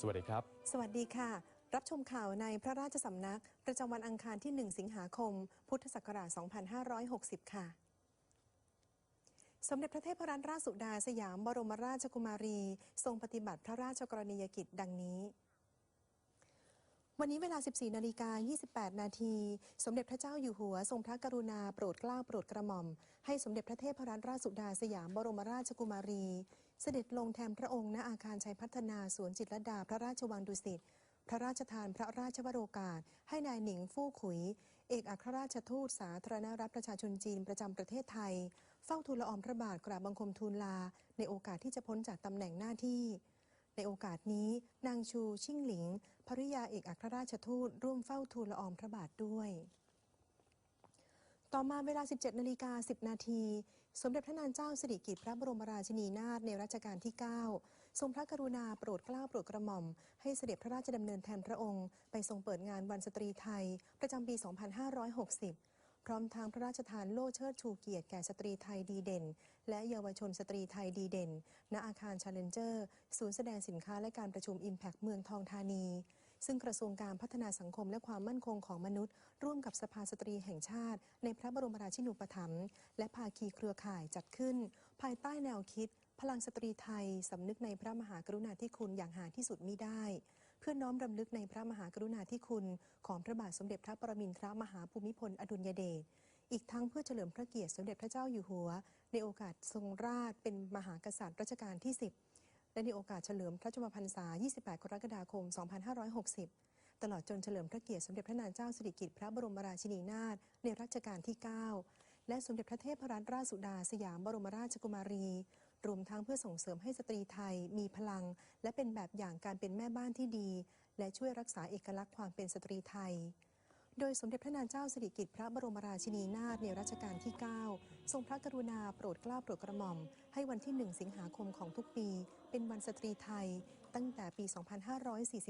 สวัสดีครับ สวัสดีค่ะ รับชมข่าวในพระราชสำนัก ประจำวันอังคารที่ 1 สิงหาคม พุทธศักราช 2560 ค่ะสมเด็จพระเทพรัตนราชสุดาสยามบรมราชกุมารี ทรงปฏิบัติพระราชกรณียกิจดังนี้ วันนี้เวลา 14 นาฬิกา 28 นาที สมเด็จพระเจ้าอยู่หัว ทรงพระกรุณาโปรดเกล้าโปรดกระหม่อม ให้สมเด็จพระเทพรัตนราชสุดาสยามบรมราชกุมารี เสด็จลงแทนพระองค์ณอาคารชัยพัฒนาสวนจิตรลดาพระราชวังดุสิต พระราชทานพระราชวโรกาส ให้นายหนิงฟู่ขุย เอกอัครราชทูตสาธารณรัฐประชาชนจีนประจำประเทศไทย เฝ้าทูลละอองพระบาทกราบบังคมทูลลา ในโอกาสที่จะพ้นจากตำแหน่งหน้าที่ ในโอกาสนี้ นางชูชิ่งหลิงภริยาเอกอัครราชทูต ร่วมเฝ้าทูลละอองพระบาทด้วย ต่อมาเวลา 17นาฬิกา10 นาที สมเด็จพระนางเจ้าสิริกิติ์พระบรมราชินีนาถในรัชกาลที่ 9 ทรงพระกรุณาโปรดเกล้าโปรดกระหม่อม ให้เสด็จพระราชดำเนินแทนพระองค์ ไปทรงเปิดงานวันสตรีไทย ประจำปี 2560พร้อมทางพระราชทานโล่เชิดชูเกียรติแก่สตรีไทยดีเด่น และเยาวชนสตรีไทยดีเด่น ณอาคารชาเลนเจอร์ศูนย์แสดงสินค้าและการประชุม Impact เมืองทองธานี ซึ่งกระทรวงการพัฒนาสังคมและความมั่นคงของมนุษย์ ร่วมกับสภาสตรีแห่งชาติ ในพระบรมราชินูปถัมภ์และภาคีเครือข่ายจัดขึ้น ภายใต้แนวคิด พลังสตรีไทย สำนึกในพระมหากรุณาธิคุณอย่างหาที่สุดมิได้ เพื่อน้อมรำลึกในพระมหากรุณาธิคุณ ของพระบาทสมเด็จพระปรมินทรมหาภูมิพลอดุลยเดชอีกทั้งเพื่อเฉลิมพระเกียรติสมเด็จพระเจ้าอยู่หัว ในโอกาสทรงราชเป็นมหากษัตริย์รัชกาลที่ 10 และในโอกาสเฉลิมพระชนมพรรษา 28 กรกฎาคม 2560 ตลอดจนเฉลิมพระเกียรติสมเด็จพระนางเจ้าสิริกิติ์พระบรมราชินีนาถในรัชกาลที่ 9 และสมเด็จพระเทพรัตนราชสุดาสยามบรมราชกุมารี รวมทั้งเพื่อส่งเสริมให้สตรีไทยมีพลัง และเป็นแบบอย่างการเป็นแม่บ้านที่ดี และช่วยรักษาเอกลักษณ์ความเป็นสตรีไทย โดยสมเด็จพระนางเจ้าสิริกิติ์พระบรมราชินีนาถในรัชกาลที่ 9 ทรงพระกรุณาโปรดเกล้าโปรดกระหม่อม ให้วันที่ 1 สิงหาคมของทุกปี เป็นวันสตรีไทย ตั้งแต่ปี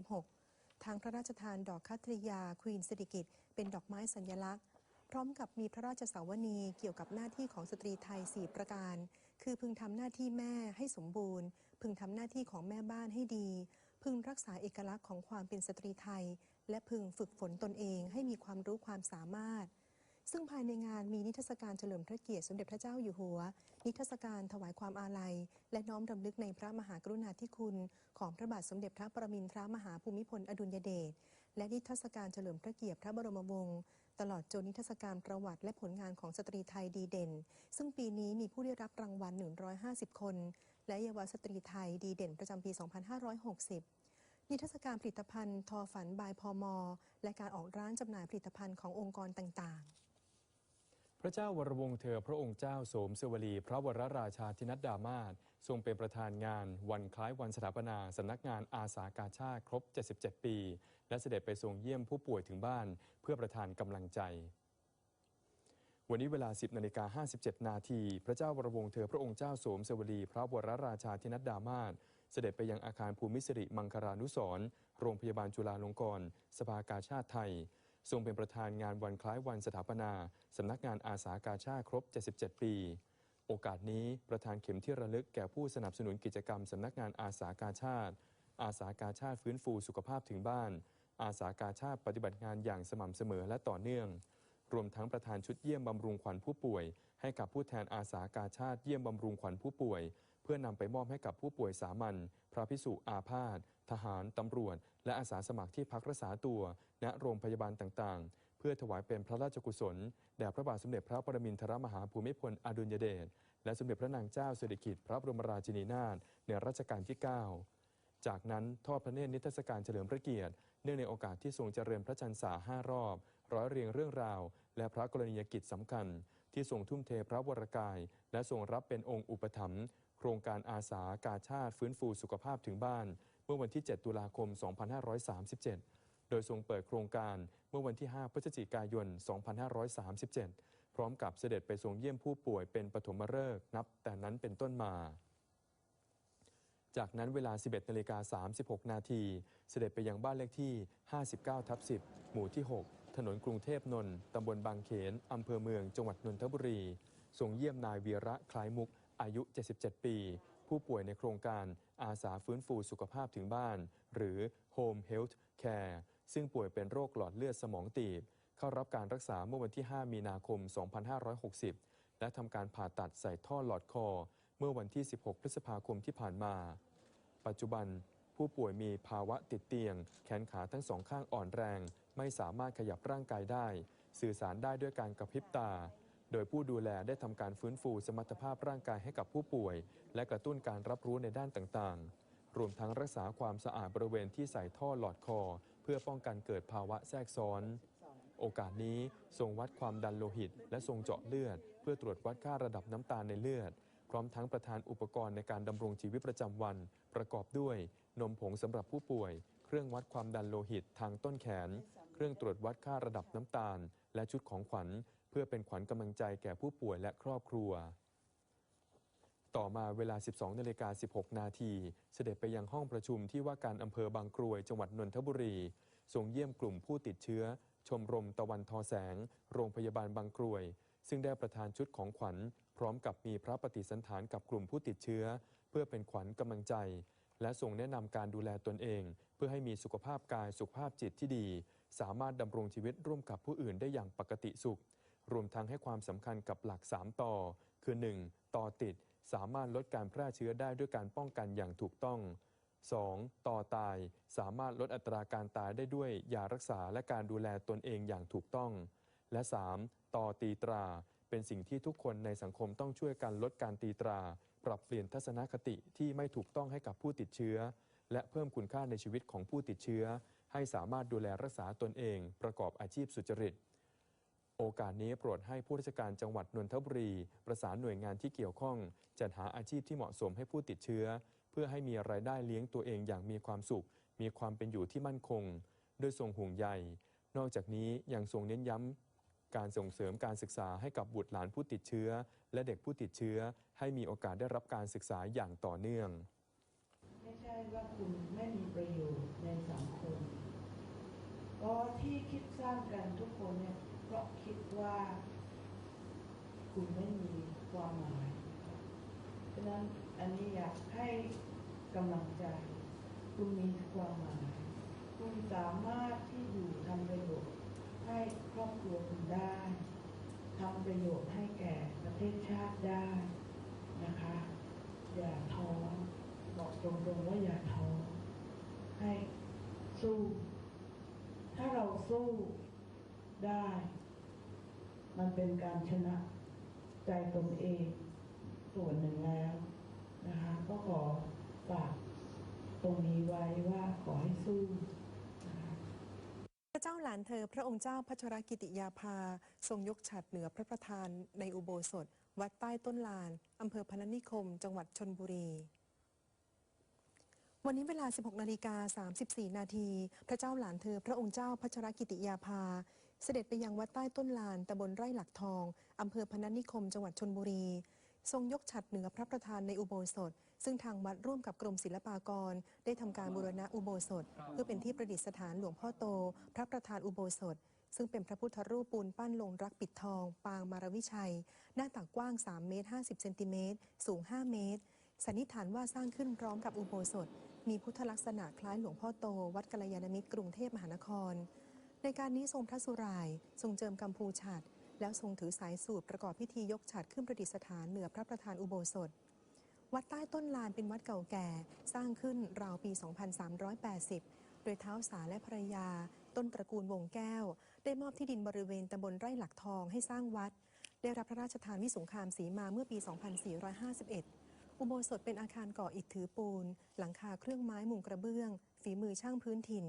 2546 ทางพระราชทานดอกคัตริยาควีนสิริกิติ์เป็นดอกไม้สัญลักษณ์ พร้อมกับมีพระราชสาวนีเกี่ยวกับหน้าที่ของสตรีไทย 4 ประการ คือพึงทำหน้าที่แม่ให้สมบูรณ์ พึงทำหน้าที่ของแม่บ้านให้ดี พึงรักษาเอกลักษณ์ของความเป็นสตรีไทย และพึงฝึกฝนตนเองให้มีความรู้ความสามารถ ซึ่งภายในงานมีนิทรรศการเฉลิมพระเกียรติสมเด็จพระเจ้าอยู่หัว นิทรรศการถวายความอาลัย และน้อมรำลึกในพระมหากรุณาธิคุณ ของพระบาทสมเด็จพระปรมินทรมหาภูมิพลอดุลยเดช และนิทรรศการเฉลิมพระเกียรติพระบรมวงศ์ตลอดจนนิทรรศการประวัติและผลงานของสตรีไทยดีเด่น ซึ่งปีนี้มีผู้ได้รับรางวัล 150 คน และเยาวสตรีไทยดีเด่นประจำปี 2560 นิทรรศการผลิตภัณฑ์ทอฝันบายพอมอและการออกร้านจำหน่ายผลิตภัณฑ์ขององค์กรต่างๆ พระเจ้าวรวงเธอพระองค์เจ้าโสมเสวลี พระวรราชาธินัดดามาศทรงเป็นประธานงาน วันคล้ายวันสถาปนาสำนักงานอาสากาชาติครบ 77 ปี และเสด็จไปทรงเยี่ยมผู้ป่วยถึงบ้าน เพื่อประทานกำลังใจวันนี้เวลา 10นาฬิกา57 นาที พระเจ้าวรวงเธอพระองค์เจ้าโสมเสวลี พระวรราชาธินัดดามาศ เสด็จไปยังอาคารภูมิสิริมังคลานุสร์โรงพยาบาลจุฬาลงกรณ์สภากาชาติไทย ทรงเป็นประธานงานวันคล้ายวันสถาปนา สำนักงานอาสากาชาติครบ 77 ปี โอกาสนี้ประธานเข็มที่ระลึกแก่ผู้สนับสนุนกิจกรรมสำนักงานอาสากาชาติ อาสากาชาติฟื้นฟูสุขภาพถึงบ้าน อาสากาชาติปฏิบัติงานอย่างสม่ำเสมอและต่อเนื่อง รวมทั้งประธานชุดเยี่ยมบำรุงขวัญผู้ป่วย ให้กับผู้แทนอาสากาชาติเยี่ยมบำรุงขวัญผู้ป่วย เพื่อนำไปมอบให้กับผู้ป่วยสามัญพระพิสุอาพาธทหารตำรวจ และอาสาสมัครที่พักรักษาตัวณโรงพยาบาลต่างๆ เพื่อถวายเป็นพระราชกุศลแด่พระบาทสมเด็จพระปรมินทรมหาภูมิพลอดุลยเดชและสมเด็จพระนางเจ้าสิริกิติ์พระบรมราชินีนาถในรัชกาลที่ 9จากนั้นทอดพระเนตรนิทรรศการเฉลิมพระเกียรติ เนื่องในโอกาสที่ทรงเจริญพระชนษาห้ารอบ ร้อยเรียงเรื่องราว และพระกรณียกิจสำคัญ ที่ทรงทุ่มเทพระวรกาย และทรงรับเป็นองค์อุปถัมภ์โครงการอาสากาชาติฟื้นฟูสุขภาพถึงบ้าน เมื่อวันที่ 7 ตุลาคม 2537 โดยทรงเปิดโครงการเมื่อวันที่ 5 พฤศจิกายน 2537 พร้อมกับเสด็จไปทรงเยี่ยมผู้ป่วยเป็นปฐมฤกษ์นับแต่นั้นเป็นต้นมาจากนั้นเวลา 11นาฬิกา36 นาที เสด็จไปยังบ้านเลขที่ 59 ทับ 10 หมู่ที่ 6 ถนนกรุงเทพนนท์ตำบลบางเขนอำเภอเมืองจังหวัดนนทบุรีทรงเยี่ยมนายเวีระคล้ายมุก อายุ 77 ปี ผู้ป่วยในโครงการอาสาฟื้นฟูสุขภาพถึงบ้าน หรือ Home Health Care ซึ่งป่วยเป็นโรคหลอดเลือดสมองตีบ เข้ารับการรักษาเมื่อวันที่ 5 มีนาคม 2560 และทำการผ่าตัดใส่ท่อหลอดคอ เมื่อวันที่ 16 พฤษภาคมที่ผ่านมา ปัจจุบัน ผู้ป่วยมีภาวะติดเตียง แขนขาทั้งสองข้างอ่อนแรง ไม่สามารถขยับร่างกายได้ สื่อสารได้ด้วยการกระพริบตา โดยผู้ดูแลได้ทำการฟื้นฟูสมรรถภาพร่างกายให้กับผู้ป่วย และกระตุ้นการรับรู้ในด้านต่างๆ รวมทั้งรักษาความสะอาดบริเวณที่ใส่ท่อหลอดคอ เพื่อป้องกันเกิดภาวะแทรกซ้อนโอกาสนี้ทรงวัดความดันโลหิต และทรงเจาะเลือด เพื่อตรวจวัดค่าระดับน้ำตาลในเลือด พร้อมทั้งประทานอุปกรณ์ในการดำรงชีวิตประจำวัน ประกอบด้วย นมผงสำหรับผู้ป่วย เครื่องวัดความดันโลหิตทางต้นแขน เครื่องตรวจวัดค่าระดับน้ำตาล และชุดของขวัญ เพื่อเป็นขวัญกำลังใจแก่ผู้ป่วยและครอบครัวต่อมาเวลา 12นาฬิกา16 นาที เสด็จไปยังห้องประชุมที่ว่าการอำเภอบางกรวย จังหวัดนนทบุรี ทรงเยี่ยมกลุ่มผู้ติดเชื้อ ชมรมตะวันทอแสง โรงพยาบาลบางกรวย ซึ่งได้ประทานชุดของขวัญ พร้อมกับมีพระปฏิสันฐานกับกลุ่มผู้ติดเชื้อ เพื่อเป็นขวัญกำลังใจ และทรงแนะนำการดูแลตนเอง เพื่อให้มีสุขภาพกายสุขภาพจิตที่ดี สามารถดำรงชีวิตร่วมกับผู้อื่นได้อย่างปกติสุข รวมทั้งให้ความสำคัญกับหลัก 3 ต่อ คือ 1. ต่อติดสามารถลดการแพร่เชื้อได้ด้วยการป้องกันอย่างถูกต้อง 2. ต่อตายสามารถลดอัตราการตายได้ด้วยยารักษาและการดูแลตนเองอย่างถูกต้อง และ 3. ต่อตีตรา เป็นสิ่งที่ทุกคนในสังคมต้องช่วยกันลดการตีตรา ปรับเปลี่ยนทัศนคติที่ไม่ถูกต้องให้กับผู้ติดเชื้อ และเพิ่มคุณค่าในชีวิตของผู้ติดเชื้อ ให้สามารถดูแลรักษาตนเอง ประกอบอาชีพสุจริต โอกาสนี้โปรดให้ผู้ราชการจังหวัดนนทบุรี ประสานหน่วยงานที่เกี่ยวข้อง จัดหาอาชีพที่เหมาะสมให้ผู้ติดเชื้อ เพื่อให้มีรายได้เลี้ยงตัวเองอย่างมีความสุข มีความเป็นอยู่ที่มั่นคงโดยทรงห่วงใยนอกจากนี้ยังทรงเน้นย้ำ การส่งเสริมการศึกษาให้กับบุตรหลานผู้ติดเชื้อ และเด็กผู้ติดเชื้อ ให้มีโอกาสได้รับการศึกษาอย่างต่อเนื่อง ไม่ใช่ว่าคุณไม่มีประโยชน์ในสังคมก็ที่คิดสร้างกันทุกคนเนี่ยเพราะคิดว่าคุณไม่มีความหมายนะครับฉะนั้นอันนี้อยากให้กำลังใจ คุณมีความหมาย คุณสามารถที่อยู่ทำประโยชน์ ให้ครอบครัวคุณได้ทำประโยชน์ให้แก่ประเทศชาติได้นะคะ อย่าท้อบอกตรงๆว่าอย่าท้อให้สู้ ถ้าเราสู้ได้ มันเป็นการชนะใจตนเองส่วนหนึ่งแล้วนะคะ ก็ขอฝากตรงนี้ไว้ว่าขอให้สู้ ระเจ้าหลานเธอพระองค์เจ้าพัชรกิติยาภา ทรงยกฉัดเหนือพระประธานในอุโบสถ วัดใต้ต้นลาน อำเภอพนัสนิคม จังหวัดชนบุรี วันนี้เวลา 16นาฬิกา34 นาที พระเจ้าหลานเธอพระองค์เจ้าพัชรกิติยาภา เสด็จไปยังวัดใต้ต้นลานตำบลไร่หลักทอง อำเภอพนัสนิคม จังหวัดชนบุรี ทรงยกฉัดเหนือพระประธานในอุโบสถ ซึ่งทางวัดร่วมกับกรมศิลปากร ได้ทำการบูรณะอุโบสถ เพื่อเป็นที่ประดิษฐานหลวงพ่อโต พระประธานอุโบสถ ซึ่งเป็นพระพุทธรูปปูนปั้นลงรักปิดทอง ปางมารวิชัย หน้าตักกว้าง 3 เมตร 50 เซนติเมตร สูง 5 เมตร สันนิษฐานว่าสร้างขึ้นพร้อมกับอุโบสถ มีพุทธลักษณะคล้ายหลวงพ่อโต วัดกัลยาณมิตรกรุงเทพมหานคร ในการนี้ทรงพระสุราย ทรงเจิมกัมพูฉัด แล้วทรงถือสายสูบประกอบพิธียกฉัดขึ้นประดิษฐานเหนือพระประธานอุโบสถ วัดใต้ต้นลานเป็นวัดเก่าแก่ สร้างขึ้นราวปี 2380 โดยเท้าสาและภรรยา ต้นตระกูลวงแก้ว ได้มอบที่ดินบริเวณตำบลไร่หลักทองให้สร้างวัด ได้รับพระราชทานวิสงครามศรีมาเมื่อปี 2451 อุโบสถเป็นอาคารก่ออิฐถือปูน หลังคาเครื่องไม้มุงกระเบื้อง ฝีมือช่างพื้นถิ่น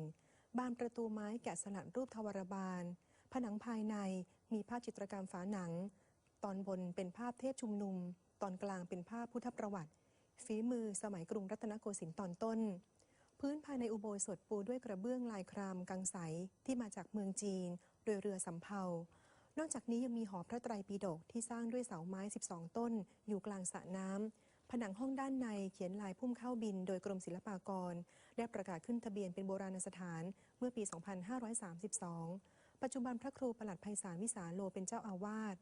บานประตูไม้แกะสลักรูปทวารบาลผนังภายใน มีภาพจิตรกรรมฝาหนัง ตอนบนเป็นภาพเทพชุมนุม ตอนกลางเป็นภาพพุทธประวัติ ฝีมือสมัยกรุงรัตนโกสินทร์ตอนต้น พื้นภายในอุโบสถปูด้วยกระเบื้องลายครามกังใสที่มาจากเมืองจีน โดยเรือสำเภานอกจากนี้ยังมีหอพระไตรปิฎกที่สร้างด้วยเสาไม้ 12 ต้น อยู่กลางสระน้ำผนังห้องด้านในเขียนลายพุ่มเข้าบิน โดยกรมศิลปากร ได้ประกาศขึ้นทะเบียนเป็นโบราณสถานเมื่อปี 2532 ปัจจุบันพระครูประหลัดไพศาลวิสาโลเป็นเจ้าอาวาส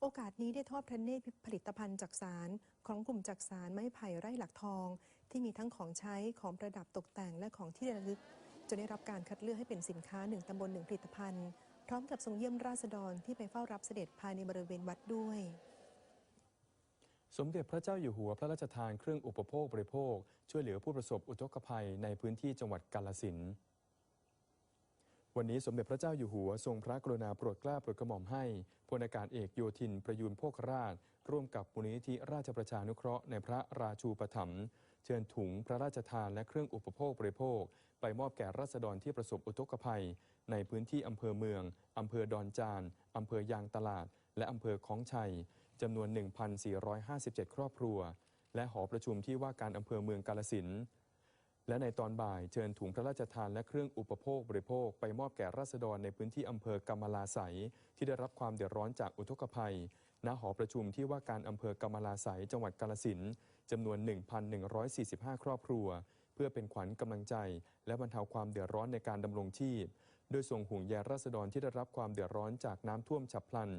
โอกาสนี้ได้ทอดพระเนตรผลิตภัณฑ์จักสารของกลุ่มจักสารไม้ไผ่ไร่หลักทอง ที่มีทั้งของใช้ของประดับตกแต่งและของที่ระลึกจนได้รับการคัดเลือกให้เป็นสินค้าหนึ่งตำบลหนึ่งผลิตภัณฑ์ พร้อมกับทรงเยี่ยมราษฎรที่ไปเฝ้ารับเสด็จภายในบริเวณวัดด้วยสมเด็จพระเจ้าอยู่หัวพระราชทานเครื่องอุปโภคบริโภค ช่วยเหลือผู้ประสบอุทกภัยในพื้นที่จังหวัดกาลสินธุ์ วันนี้สมเด็จพระเจ้าอยู่หัวทรงพระกรุณาโปรดเกล้าโปรดกระหม่อมให้พลอากาศเอกโยธินประยูนโภคราช ร่วมกับมูลนิธิราชประชานุเคราะห์ในพระราชูปถัมภ์เชิญถุงพระราชทานและเครื่องอุปโภคบริโภค ไปมอบแก่ราษฎรที่ประสบอุทกภัย ในพื้นที่อำเภอเมือง อำเภอดอนจาน อำเภอยางตลาด และอำเภอคลองชัยจำนวน 1,457 ครอบครัว และหอประชุมที่ว่าการอำเภอเมืองกาลสิน และในตอนบ่ายเชิญถุงพระราชทานและเครื่องอุปโภคบริโภคไปมอบแก่ราษฎรในพื้นที่อำเภอกำมะลาไสยที่ได้รับความเดือดร้อนจากอุทกภัย ณ หอประชุมที่ว่าการอำเภอกำมะลาไสยจังหวัดกาลสินจำนวน 1,145 ครอบครัว เพื่อเป็นขวัญกำลังใจ และบรรเทาความเดือดร้อนในการดำรงชีพ โดยส่งห่วงใยราษฎรที่ได้รับความเดือดร้อนจากน้ำท่วมฉับพลัน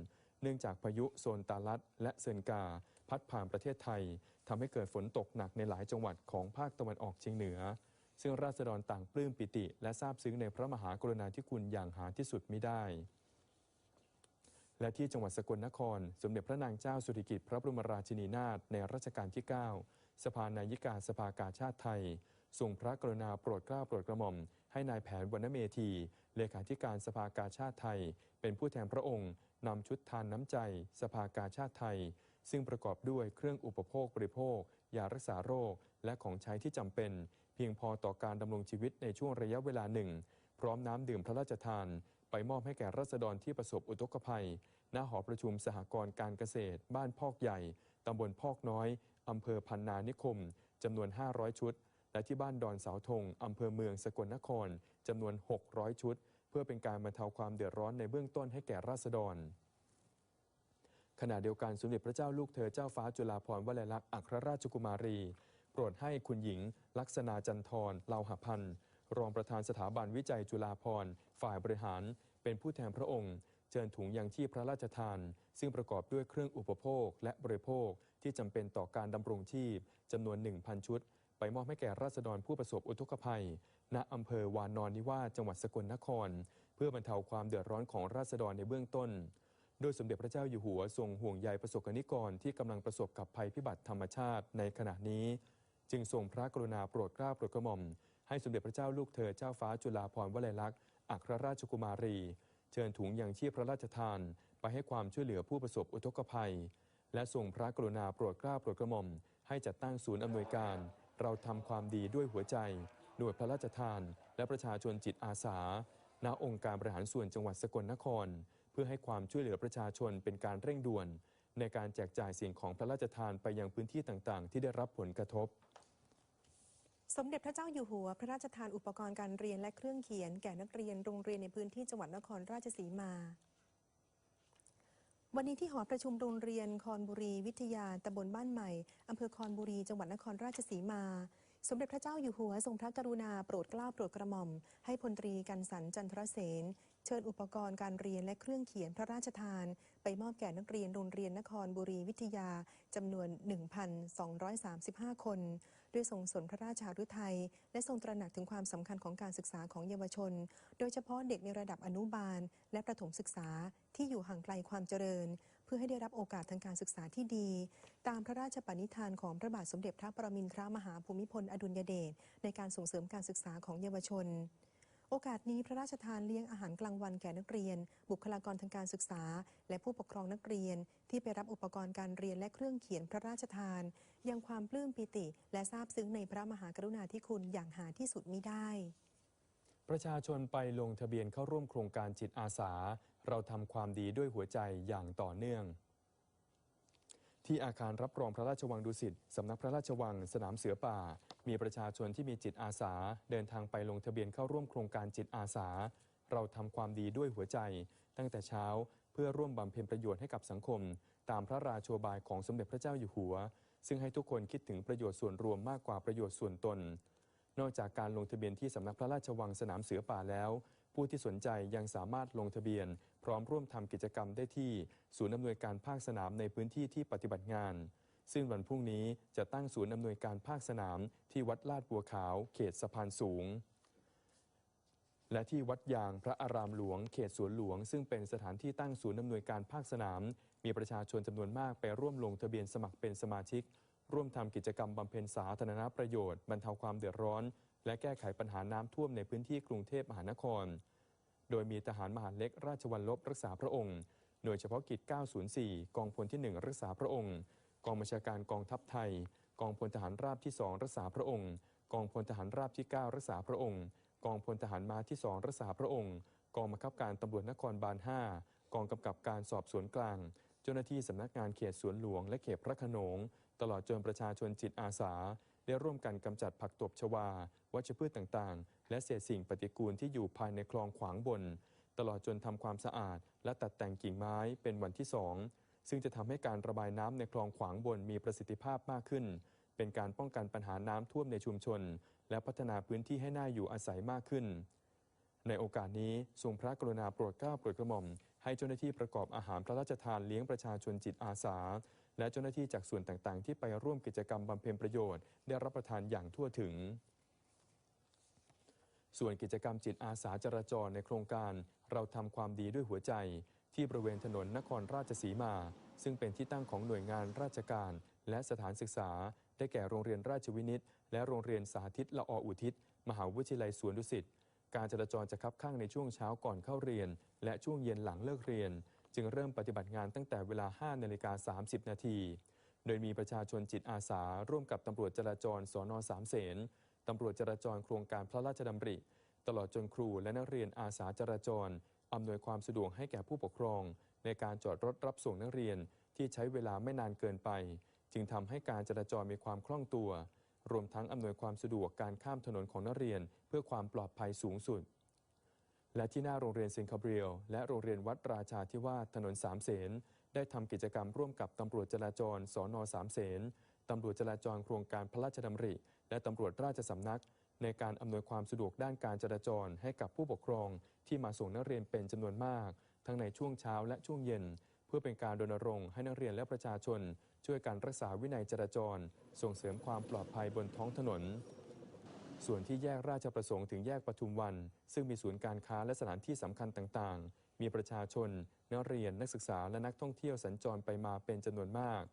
เนื่องจากพายุโซนตาลัดและเซินกา พัดผ่านประเทศไทยทำให้เกิดฝนตกหนักในหลายจังหวัดของภาคตะวันออกเฉียงเหนือ ซึ่งราษฎรต่างปลื้มปิติ และซาบซึ้งในพระมหากรุณาธิคุณอย่างหาที่สุดมิได้ และที่จังหวัดสกลนคร สมเด็จพระนางเจ้าสุริกิติ์พระบรมราชินีนาถในรัชกาลที่ 9 สภานายิกาสภากาชาติไทยทรงพระกรุณาโปรดเกล้าโปรดกระหม่อม ให้นายแผนวรรณเมธี เลขาธิการสภากาชาติไทย เป็นผู้แทนพระองค์นำชุดทานน้ำใจ สภากาชาติไทย ซึ่งประกอบด้วยเครื่องอุปโภคบริโภค ยารักษาโรค และของใช้ที่จำเป็น เพียงพอต่อการดำรงชีวิตในช่วงระยะเวลาหนึ่ง พร้อมน้ำดื่มพระราชทาน ไปมอบให้แก่ราษฎรที่ประสบอุทกภัย ณ หอประชุมสหกรณ์การเกษตร บ้านพอกใหญ่ตำบลพอกน้อยอำเภอพันนานิคมจำนวน 500 ชุด และที่บ้านดอนเสาธงอำเภอเมืองสกลนครจำนวน 600 ชุด เพื่อเป็นการบรรเทาความเดือดร้อนในเบื้องต้นให้แก่ราษฎร ขณะเดียวกันสมเด็จพระเจ้าลูกเธอเจ้าฟ้าจุฬาภรณ์วลัยลักษณ์อัครราชกุมารี โปรดให้คุณหญิง ลักษณาจันทร์เลาหพันธ์รองประธานสถาบันวิจัยจุฬาภรณ์ฝ่ายบริหาร เป็นผู้แทนพระองค์ เชิญถุงยังชีพพระราชทาน ซึ่งประกอบด้วยเครื่องอุปโภคและบริโภคที่จำเป็นต่อการดำรงชีพจำนวน 1,000 ชุด ไปมอบให้แก่ราษฎรผู้ประสบอุทกภัย ณอำเภอวานอนนิวาสจังหวัดสกลนคร เพื่อบรรเทาความเดือดร้อนของราษฎรในเบื้องต้น โดยสมเด็จพระเจ้าอยู่หัวทรงห่วงใยประสบกนิกรที่กำลังประสบกับภัยพิบัติธรรมชาติในขณะนี้ จึงทรงพระกรุณาโปรดเกล้าโปรดกระหม่อม ให้สมเด็จพระเจ้าลูกเธอเจ้าฟ้าจุฬาภรณ์วลัยลักษณ์อัครราชกุมารี เชิญถุงยังชีพพระราชทาน ไปให้ความช่วยเหลือผู้ประสบอุทกภัย และทรงพระกรุณาโปรดเกล้าโปรดกระหม่อม ให้จัดตั้งศูนย์อำนวยการ เราทำความดีด้วยหัวใจหน่วยพระราชทาน และประชาชนจิตอาสาณองค์การบริหารส่วนจังหวัดสกลนคร เพื่อให้ความช่วยเหลือประชาชนเป็นการเร่งด่วน ในการแจกจ่ายสิ่งของพระราชทานไปยังพื้นที่ต่างๆ ที่ได้รับผลกระทบ สมเด็จพระเจ้าอยู่หัว พระราชทานอุปกรณ์การเรียนและเครื่องเขียน แก่นักเรียนโรงเรียนในพื้นที่จังหวัดนครราชสีมาวันนี้ที่หอประชุมโรงเรียนคอนบุรีวิทยาตำบลบ้านใหม่อำเภอคอนบุรีจังหวัดนครราชสีมา สมเด็จพระเจ้าอยู่หัวทรงพระกรุณาโปรดเกล้าโปรดกระหม่อม ให้พลตรีกันสันจันทรเสน เชิญอุปกรณ์การเรียนและเครื่องเขียนพระราชทาน ไปมอบแก่นักเรียนโรงเรียนนครบุรีวิทยาจำนวน 1,235 คน ด้วยทรงสนพระราชาฤทัย และทรงตระหนักถึงความสำคัญของการศึกษาของเยาวชน โดยเฉพาะเด็กในระดับอนุบาล และประถมศึกษาที่อยู่ห่างไกลความเจริญ เพื่อให้ได้รับโอกาสทางการศึกษาที่ดี ตามพระราชปณิธานของพระบาทสมเด็จพระปรมินทรมหาภูมิพลอดุลยเดชในการส่งเสริมการศึกษาของเยาวชน โอกาสนี้พระราชทานเลี้ยงอาหารกลางวันแก่นักเรียน บุคลากรทางการศึกษา และผู้ปกครองนักเรียน ที่ไปรับอุปกรณ์การเรียนและเครื่องเขียนพระราชทาน ยังความปลื้มปิติ และซาบซึ้งในพระมหากรุณาธิคุณอย่างหาที่สุดมิได้ ประชาชนไปลงทะเบียนเข้าร่วมโครงการจิตอาสา เราทำความดีด้วยหัวใจอย่างต่อเนื่องที่อาคารรับรองพระราชวังดุสิต สำนักพระราชวัง สนามเสือป่า มีประชาชนที่มีจิตอาสา เดินทางไปลงทะเบียนเข้าร่วมโครงการจิตอาสา เราทำความดีด้วยหัวใจ ตั้งแต่เช้าเพื่อร่วมบำเพ็ญประโยชน์ให้กับสังคม ตามพระราโชบายของสมเด็จพระเจ้าอยู่หัว ซึ่งให้ทุกคนคิดถึงประโยชน์ส่วนรวมมากกว่าประโยชน์ส่วนตน นอกจากการลงทะเบียนที่สำนักพระราชวังสนามเสือป่าแล้ว ผู้ที่สนใจยังสามารถลงทะเบียน พร้อมร่วมทำกิจกรรมได้ที่ ศูนย์อำนวยการภาคสนามในพื้นที่ที่ปฏิบัติงาน ซึ่งวันพรุ่งนี้จะตั้งศูนย์อำนวยการภาคสนามที่วัดลาดบัวขาว เขตสะพานสูง และที่วัดยางพระอารามหลวง เขตสวนหลวง ซึ่งเป็นสถานที่ตั้งศูนย์อำนวยการภาคสนาม มีประชาชนจำนวนมากไปร่วมลงทะเบียนสมัครเป็นสมาชิก ร่วมทำกิจกรรมบำเพ็ญสาธารณประโยชน์บรรเทาความเดือดร้อน และแก้ไขปัญหาน้ำท่วมในพื้นที่กรุงเทพมหานคร โดยมีทหารมหาเล็กราชวัลลบรักษาพระองค์หน่วยเฉพาะกิจ 904 กองพลที่ 1 รักษาพระองค์ กองบัญชาการกองทัพไทย กองพลทหารราบที่2รักษาพระองค์ กองพลทหารราบที่ 9 รักษาพระองค์ กองพลทหารม้าที่2รักษาพระองค์ กองบังคับการตำรวจนครบาล 5 กองกำกับการสอบสวนกลาง เจ้าหน้าที่สำนักงานเขตสวนหลวง และเขตพระโขนง ตลอดจนประชาชนจิตอาสา ได้ร่วมกันกำจัดผักตบชวา วัชพืชต่างๆ และเศษสิ่งปฏิกูลที่อยู่ภายในคลองขวางบน ตลอดจนทำความสะอาด และตัดแต่งกิ่งไม้เป็นวันที่สอง ซึ่งจะทำให้การระบายน้ำในคลองขวางบนมีประสิทธิภาพมากขึ้น เป็นการป้องกันปัญหาน้ำท่วมในชุมชน และพัฒนาพื้นที่ให้น่าอยู่อาศัยมากขึ้น ในโอกาสนี้ทรงพระกรุณาโปรดเกล้าโปรดกระหม่อมให้เจ้าหน้าที่ประกอบอาหารพระราชทานเลี้ยงประชาชนจิตอาสา และเจ้าหน้าที่จากส่วนต่างๆ ที่ไปร่วมกิจกรรมบำเพ็ญประโยชน์ได้รับประทานอย่างทั่วถึง ส่วนกิจกรรมจิตอาสาจราจรในโครงการ เราทำความดีด้วยหัวใจ ที่บริเวณถนนนครราชสีมา ซึ่งเป็นที่ตั้งของหน่วยงานราชการ และสถานศึกษา ได้แก่โรงเรียนราชวินิต และโรงเรียนสาธิตละออุทิศ มหาวิทยาลัยสวนดุสิตการจราจรจะคับข้างในช่วงเช้าก่อนเข้าเรียน และช่วงเย็นหลังเลิกเรียน จึงเริ่มปฏิบัติงานตั้งแต่เวลา 5 นาฬิกา 30 นาที โดยมีประชาชนจิตอาสา ร่วมกับตำรวจจราจรสอนอสามเสนตำรวจจราจรโครงการพระราชดำริ ตลอดจนครูและนักเรียนอาสาจราจร อำนวยความสะดวกให้แก่ผู้ปกครอง ในการจอดรถรับส่งนักเรียนที่ใช้เวลาไม่นานเกินไป จึงทำให้การจราจรมีความคล่องตัว รวมทั้งอำนวยความสะดวกการข้ามถนนของนักเรียน เพื่อความปลอดภัยสูงสุด และที่หน้าโรงเรียนเซนคาเบรียลและโรงเรียนวัดราชาธิวาสถนนสามเสนได้ทำกิจกรรมร่วมกับตำรวจจราจรสอนอสามเสนตำรวจจราจรโครงการพระราชดำริ และตำรวจราชสำนัก ในการอำนวยความสะดวกด้านการจราจรให้กับผู้ปกครองที่มาส่งนักเรียนเป็นจำนวนมาก ทั้งในช่วงเช้าและช่วงเย็น เพื่อเป็นการรณรงค์ให้นักเรียนและประชาชน ช่วยการรักษาวินัยจราจร ส่งเสริมความปลอดภัยบนท้องถนน ส่วนที่แยกราชประสงค์ถึงแยกปทุมวัน ซึ่งมีศูนย์การค้าและสถานที่สำคัญต่างๆ มีประชาชน นักเรียนนักศึกษาและนักท่องเที่ยวสัญจรไปมาเป็นจำนวนมาก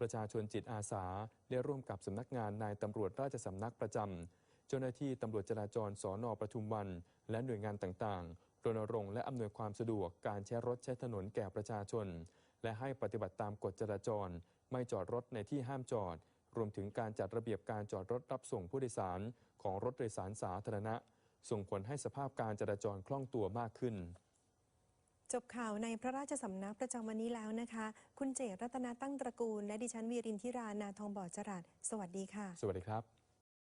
ประชาชนจิตอาสาได้ร่วมกับสำนักงานนายตำรวจราชสำนักประจำ จ้าหน้าที่ตำรวจจราจรสอนอปทุมวัน และหน่วยงานต่างๆรณรงค์และอำนวยความสะดวกการใช้รถใช้ถนนแก่ประชาชน และให้ปฏิบัติตามกฎจราจร ไม่จอดรถในที่ห้ามจอด รวมถึงการจัดระเบียบการจอดรถรับส่งผู้โดยสารของรถโดยสารสาธารณะ ส่งผลให้สภาพการจราจรคล่องตัวมากขึ้นจบข่าวในพระราชสำนักประจำวันนี้แล้วนะคะ คุณเจตรัตนาตั้งตระกูล และดิฉันวีรินทิรา นาทองบ่อจรัสสวัสดีค่ะ สวัสดีครับ